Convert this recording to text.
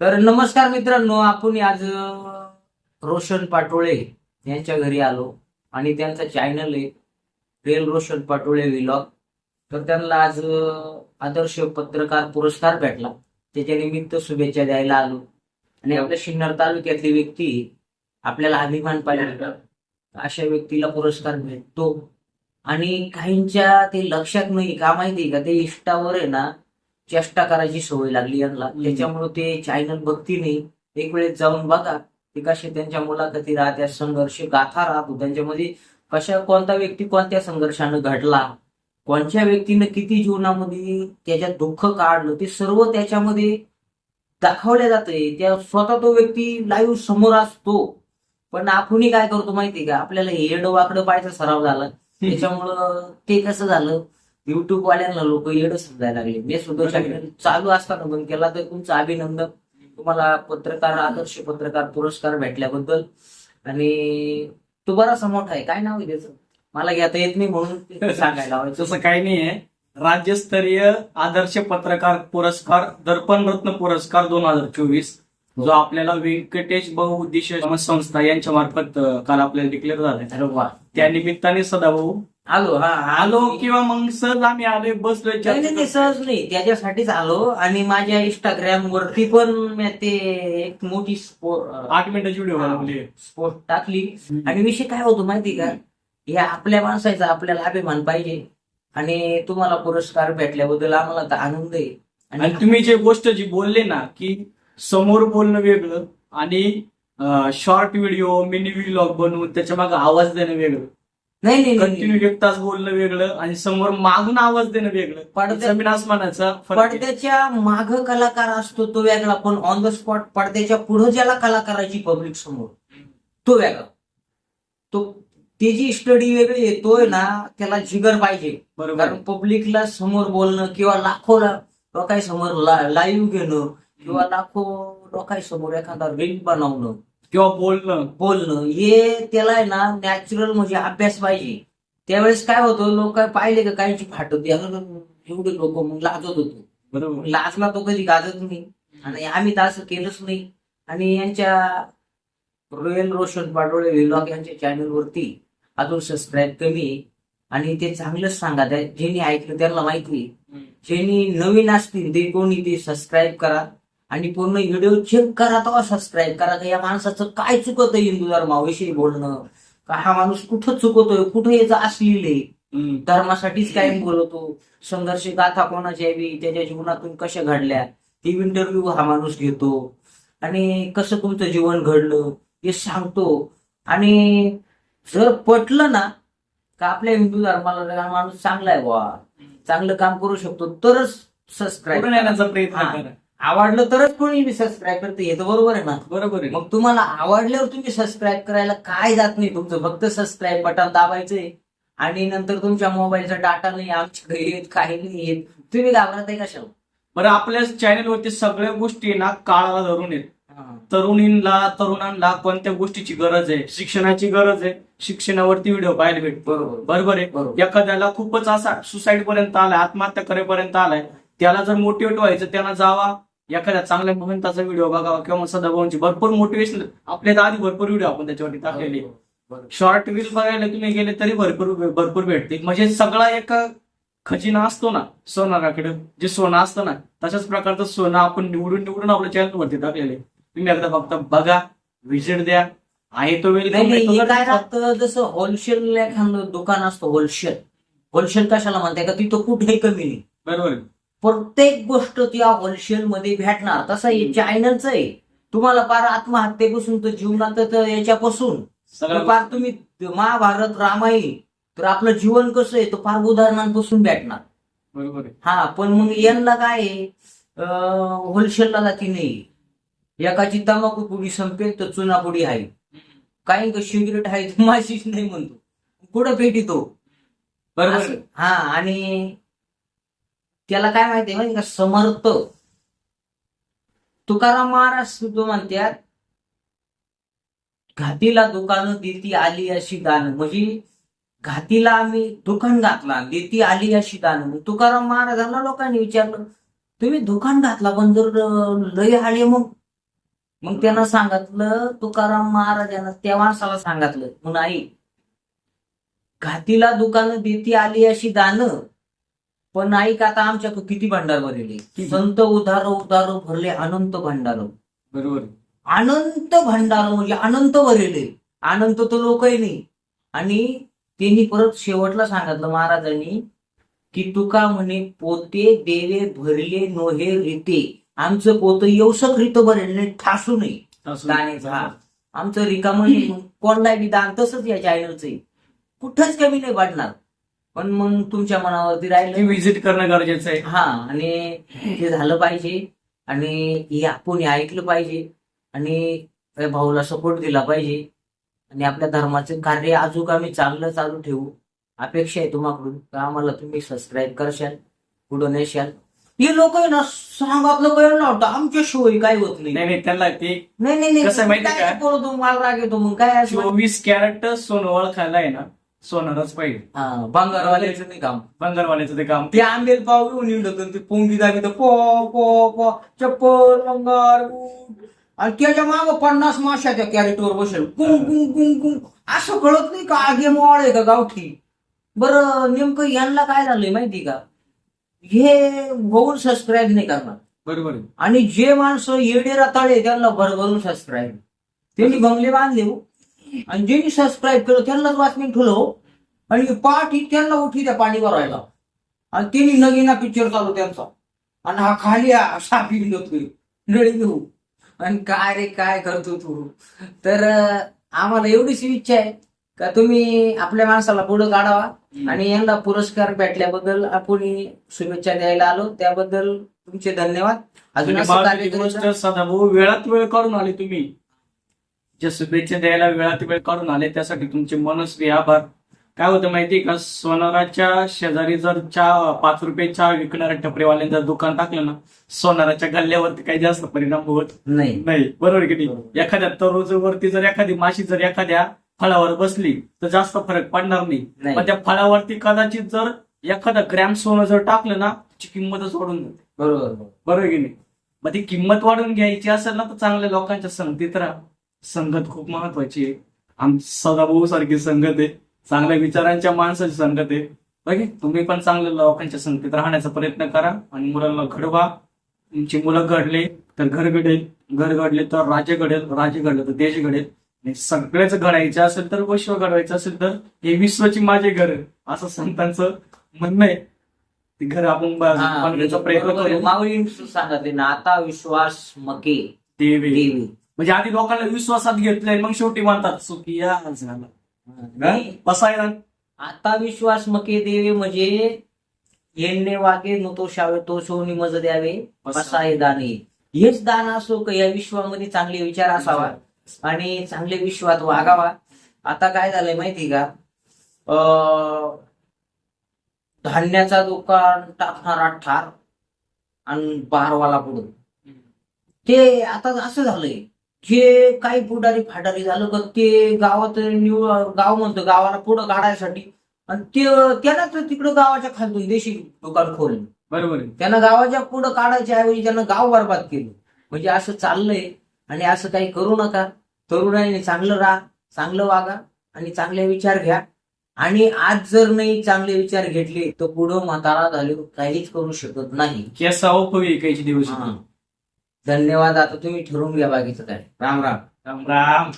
तर नमस्कार मित्रांनो आपण आज रोशन पाटोळे यांच्या घरी आलो आणि त्यांचा चॅनल आहे रेल रोशन पाटोळे विलॉग तर त्यांना आज आदर्श पत्रकार पुरस्कार भेटला. त्याच्या निमित्त शुभेच्छा द्यायला आलो. आणि आपल्या शिन्नर तालुक्यातली व्यक्ती आपल्याला अभिमान पाहिजे. अशा व्यक्तीला पुरस्कार भेटतो. आणि काहींच्या ते लक्षात नाही का माहिती का? ते इष्टावर आहे ना चेष्टा करायची सवय लागली यांना. त्याच्यामुळे ते चॅनल बघती नाही एक वेळेस जाऊन बघा ते कसे त्यांच्या मुलाखती राहत्या संघर्ष गाथा राहतो. त्यांच्यामध्ये कशा कोणता व्यक्ती कोणत्या संघर्षानं घडला कोणत्या व्यक्तीनं किती जीवनामध्ये त्याच्यात दुःख काढलं ते सर्व त्याच्यामध्ये दाखवल्या जाते त्या स्वतः तो व्यक्ती लाईव्ह समोर असतो. पण आपणही काय करतो माहितीये का? आपल्याला येडं वाकडं पाहायचा सराव झाला. त्याच्यामुळं ते कसं झालं? युट्यूब वाल्यांना लोक येडं समजायला लागले. मी सुद्धा चॅनल चालू असताना बंद केला तर तुमचं अभिनंदन. तुम्हाला पत्रकार आदर्श पत्रकार पुरस्कार भेटल्याबद्दल. आणि तो बराचसा मोठा आहे. काय नाव आहे त्याचं? मला घेता येत नाही म्हणून सांगायला तसं काही नाहीये राज्यस्तरीय आदर्श पत्रकार पुरस्कार दर्पण रत्न पुरस्कार दोन हजार चोवीस जो आपल्याला व्यंकटेश बहुउद्देशीय संस्था यांच्या मार्फत काल आपल्याला डिक्लेअर झालाय. त्या निमित्ताने सदाभाऊ आलो हा आलो किंवा मग सहज आम्ही आले बसलोय नाही नाही, सहज नाही. त्याच्यासाठीच आलो आणि माझ्या इंस्टाग्राम वरती पण मी ते एक मोठी स्पो- आठ मिनिटाची व्हिडिओ बनवली पोस्ट टाकली. आणि विषय काय होतो माहिती का? या आपल्या माणसाचा आपल्याला अभिमान पाहिजे. आणि तुम्हाला पुरस्कार भेटल्याबद्दल आम्हाला तर आनंद आहे. आणि तुम्ही जे गोष्ट जी बोलले ना की समोर बोलणं वेगळं आणि शॉर्ट व्हिडिओ मिनी व्लॉग बनवून त्याच्यामागे आवाज देणं वेगळं. नाही नाही, नाही कंटिन्यू एक तास बोलणं वेगळं आणि समोर मागून आवाज देणं वेगळं. पडद्या- जमीन आसमानाचा फरक आहे. पडद्याच्या माग कलाकार असतो तो वेगळा. पण ऑन द स्पॉट पडद्याच्या पुढे ज्याला कलाकाराची पब्लिक समोर तो वेगळा. तो त्याची स्टडी वेगळी आहे तो आहे ना त्याला जिगर पाहिजे. बरोबर कारण पब्लिकला समोर बोलणं किंवा लाखो लोकांसमोर लाईव्ह घेणं किंवा लाखो लोकांसमोर एखादा रील बनवणं किंवा बोलणं. बोलणं. हे त्याला आहे ना नॅचरल म्हणजे अभ्यास पाहिजे. त्यावेळेस काय होतं लोक पाहिले का काहीची फाट होती एवढे लोक मग लाजत होतो. बरोबर. लाजला तो कधी गाजत नाही. आणि आम्ही तर असं केलंच नाही. आणि यांच्या रॉयल रोशन पाटोळे विलॉग यांच्या चॅनल वरती अजून सबस्क्राईब कमी. आणि ते चांगलंच सांगा. त्या ज्यांनी ऐकलं त्यांना माहिती. ज्यांनी नवीन असतील ते कोणी ते सबस्क्राईब करा. आणि पूर्ण व्हिडिओ चेक करा तेव्हा सबस्क्राईब करा का या माणसाचं काय चुकतंय हिंदू धर्माविषयी बोलणं? का हा माणूस कुठं चुकतोय? कुठं याचं असलेलं आहे. धर्मासाठीच काय बोलतो? संघर्ष गाथा कोणाच्या बी त्याच्या जीवनातून कशा घडल्या? ती इंटरव्ह्यू हा माणूस घेतो. आणि कसं तुमचं जीवन घडलं? हे सांगतो. आणि जर पटलं ना का आपल्या हिंदू धर्माला हा माणूस चांगला आहे बुवा चांगलं काम करू शकतो तरच सबस्क्राईब पुढे येण्याचा प्रयत्न आवडलं तरच कोणी बी सबस्क्राईब करते हे तर बरोबर आहे ना. बरोबर आहे. मग तुम्हाला आवडल्यावर तुम्ही सबस्क्राईब करायला काय जात नाही. तुमचं फक्त सबस्क्राईब बटन दाबायचंय. आणि नंतर तुमच्या मोबाईलचा डाटा नाही आमच्या घरी येत काही नाही येत. तुम्ही घाबरत आहे कशाला बरं आपल्या चॅनल वरती सगळ्या गोष्टी ना काळाला धरून आहेत. तरुणींना तरुणांना कोणत्या गोष्टीची गरज आहे? शिक्षणाची गरज आहे. शिक्षणावरती व्हिडिओ पाहायला भेटतो. बरोबर. बरोबर आहे? एखाद्याला खूपच असा सुसाईड पर्यंत आलाय आत्महत्या करेपर्यंत आलाय त्याला जर मोटिवेट व्हायचं त्याला जावा. एखाद्या चांगल्या मोमेंटाचा व्हिडिओ बघावा किंवा मग सदाभाऊंची भरपूर मोटिवेशन आपल्या आधी भरपूर व्हिडिओ आपण त्याच्यावरती टाकलेले. शॉर्ट रील बघायला तुम्ही गेले तरी भरपूर भरपूर भेटते म्हणजे सगळा एक खजिना असतो ना सोनाराकडे जे सोनं असतं ना तशाच प्रकारचं सोनं आपण निवडून निवडून आपल्या चॅनल वरती टाकलेले. तुम्ही एकदा फक्त बघा व्हिजिट द्या. आहे तो वेळ काय जसं होलसेल एखादं दुकान असतं होलसेल होलसेल कशाला म्हणताय का? तिथं कुठेही कमी नाही. बरोबर. प्रत्येक गोष्ट त्या होलसेल मध्ये भेटणार. तसं हे चॅनलचं आहे. तुम्हाला पार आत्महत्येपासून तर जीवनात तर याच्यापासून. तर पार तुम्ही महाभारत रामायण तर आपलं जीवन कसं आहे तो फार उदाहरणांपासून भेटणार. बरोबर हा पण मग यांना काय आहे? होलसेलला जाती नाही. एकाची तंबाखू पुडी संपेल तर चुना पुडी आहे. काही का सिगरेट आहे माशीच नाही म्हणतो. कुठं पेटी तो? बरोबर. हा आणि त्याला काय माहितीये माहिती का? समर्थ. तुकाराम महाराज सुद्धा म्हणतात घातीला दुकानं देती आली अशी दान. म्हणजे घातीला आम्ही दुकान घातला देती आली अशी दान. तुकाराम महाराजांना लोकांनी विचारलं तुम्ही दुकान घातला पण जर लय आले मग? मग त्यांना सांगितलं तुकाराम महाराजांना त्या माणसाला सांगितलं म्हणून आई घातीला दुकानं देती आली अशी दानं पण ऐक आता आमच्या किती भांडार भरले? संत उधार उधार भरले अनंत भांडार. बरोबर. अनंत भांडार म्हणजे अनंत भरले. अनंत तर लोकही नाही. आणि त्यांनी परत शेवटला सांगितलं महाराजांनी की तुका म्हणे पोते देवे भरले नोहे रीते. आमचं पोत येवसक रीत भरेल ठासू हा. आमचं रिकाम कोणला दान तसंच या चॅनलचं कुठंच कमी नाही वाटणार पण मग तुमच्या मनावरती राहिलं. व्हिजिट करणं गरजेचं आहे. हा आणि ते झालं पाहिजे. आणि हे आपण ऐकलं पाहिजे. आणि भाऊला सपोर्ट दिला पाहिजे. आणि आपल्या धर्माचे कार्य अजून आम्ही चांगलं चालू ठेवू. अपेक्षा आहे तुम्हाकडून. का आम्हाला तुम्ही सबस्क्राईब करशाल. पुढं नेशाल. हे लोक आहे ना सांगातलं कळलं नव्हतं आमच्या शिवाय काय होत नाही. नाही त्यांना ते नाही नाही कसं माहिती? बोलतो मला राग येतो मग. काय चोवीस कॅरेट सोनं ओळखायला आहे ना सोनारच पाहिजे. भांगारवाल्याचं नाही काम. बंगारवाल्याचं ते काम. ते आंबेल पाव घेऊन येऊन ते पोंगी दाबी तर पो पो पो चप्पल बूट. आणि त्याच्या माग पन्नास माश्या त्या कॅरेटवर बसेल. गुंग गुंग गुंग गुंग असं कळत नाही का आगे मोळ आहे का गावठी? बरं नेमकं यांना काय झालंय माहिती का? हे बघून सबस्क्राईब नाही करणार. बरोबर. आणि जे माणसं येडे रताळे त्यांना भरभरून सबस्क्राईब त्यांनी बंगले बांधले हो. आणि ज्यांनी सबस्क्राईब केलं त्यांनाच वाचमीन ठेवलं हो. आणि पाठी त्यांना उठी त्या पाणी भरायला. आणि त्यांनी नगीना पिक्चर चालू त्यांचा. आणि हा खाली सापी घेतोय नळी घेऊ आणि काय रे काय करतो तू? तर आम्हाला एवढीच इच्छा आहे का तुम्ही आपल्या माणसाला पुढे काढावा. आणि यांना पुरस्कार भेटल्याबद्दल आपण शुभेच्छा द्यायला आलो. त्याबद्दल तुमचे धन्यवाद. अजून म्हणजे वेळात वेळ काढून आले तुम्ही. ज्या शुभेच्छा द्यायला वेळात वेळ काढून आले त्यासाठी तुमचे मनस्वी आभार. काय होतं माहितीये का सोनाराच्या शेजारी जर चहा पाच रुपये चहा विकणाऱ्या टपरीवाल्याने जर दुकान टाकलं ना सोनाराच्या गल्ल्यावरती काही जास्त परिणाम होत नाही. नाही. बरोबर की नाही. एखाद्या तरोजवरती जर एखादी माशी जर एखाद्या फळावर बसली तर जास्त फरक पडणार नाही. पण त्या फळावरती कदाचित जर एखादा ग्रॅम सोनं जर टाकलं ना त्याची किंमतच वाढून जाते. बरोबर बरोबर. की नाही? मग ती किंमत वाढून घ्यायची असेल ना तर चांगल्या लोकांच्या संगतीत राहा. संगत खूप महत्वाची आहे. आम सदाभाऊ सारखी संगत आहे. चांगल्या विचारांच्या माणसाची संगत आहे. बघे तुम्ही पण चांगल्या लोकांच्या संगतीत राहण्याचा प्रयत्न करा आणि मुलांना घडवा. तुमची मुलं घडले तर घर घडेल. घर घडले तर राज्य घडेल. राज्य घडलं तर देश घडेल. आणि सगळेच घडायचं असेल तर विश्व घडवायचं असेल तर हे विश्वाची माझे घर असं संतांचं म्हणणं आहे. ते घर आपण बनवण्याचा प्रयत्न. करू. माऊली सांगते ना आता विश्वास मके देवी. देवी. म्हणजे आधी लोकांना विश्वासात घेतलंय मग शेवटी म्हणतात सुखी या झाला. बसायला आता विश्वास मके देवे म्हणजे येणे वाके नुतो शावे तो सोनी मज द्यावे. हे दान. हेच दान असो का या विश्वामध्ये चांगले विचार असावा आणि चांगले विश्वात वागावा. आता काय झालंय माहिती का? अं, धान्याचा दुकान टाकणारा ठार आणि बारवाला पुढं. ते आता असं झालंय. जे काही पुढारी फाडारी झालं का ते गावात निवड गाव म्हणतं गावाला पुढं काढायसाठी. आणि ते त्यानं तर तिकडं गावाच्या खालून देशी दुकान खोललं. बरोबर आहे. त्यानं गावाच्या पुढं काढायच्या ऐवजी त्यानं गाव बरबाद केलं. म्हणजे असं चाललंय आणि असं काही करू नका. तरुणाईने चांगलं राहा चांगलं वागा आणि चांगले विचार घ्या. आणि आज जर नाही चांगले विचार घेतले तर पुढं म्हातारा झाले काहीच करू शकत नाही. केसाव पवी काही दिवस हा. धन्यवाद आता तुम्ही ठरवून घ्या बाकीचं काय. राम राम. राम राम.